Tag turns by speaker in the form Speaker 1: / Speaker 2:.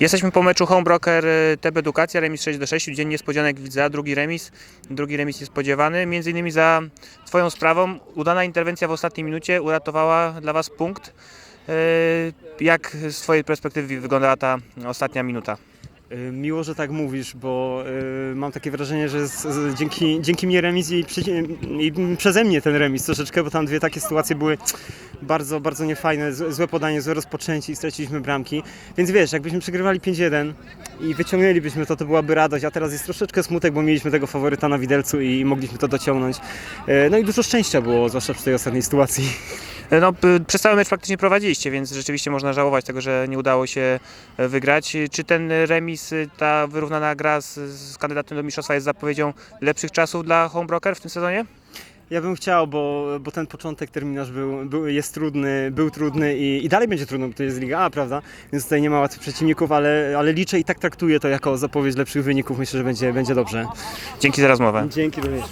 Speaker 1: Jesteśmy po meczu Homebroker y, TB Edukacja, remis 6 do 6, dzień niespodzianek widza, drugi remis, drugi remis niespodziewany. Między innymi za Twoją sprawą udana interwencja w ostatniej minucie uratowała dla Was punkt. Y, Jak z Twojej perspektywy wyglądała ta ostatnia minuta?
Speaker 2: Y, Miło, że tak mówisz, bo mam takie wrażenie, że z, z, dzięki, dzięki mnie remis i, i przeze mnie ten remis troszeczkę, bo tam dwie takie sytuacje były bardzo, bardzo niefajne, złe, podanie, złe rozpoczęcie i straciliśmy bramki. Więc wiesz, jakbyśmy przegrywali 5-1 i wyciągnęlibyśmy to, to byłaby radość, a teraz jest troszeczkę smutek, bo mieliśmy tego faworyta na widelcu i mogliśmy to dociągnąć. Y, No i dużo szczęścia było, zwłaszcza przy tej ostatniej sytuacji.
Speaker 1: Y, No, przez cały mecz praktycznie prowadziliście, więc rzeczywiście można żałować tego, że nie udało się e, wygrać. Czy ten remis, ta wyrównana gra z, z kandydatem do mistrzostwa jest zapowiedzią lepszych czasów dla Homebroker w tym sezonie?
Speaker 2: Ja bym chciał, bo, bo ten początek terminarz był, był, jest trudny, był trudny i, i dalej będzie trudno, bo to jest Liga A, prawda? Więc tutaj nie ma łatwych przeciwników, ale, ale liczę i tak traktuję to jako zapowiedź lepszych wyników. Myślę, że będzie, będzie dobrze.
Speaker 1: Dzięki za rozmowę.
Speaker 2: Dzięki również.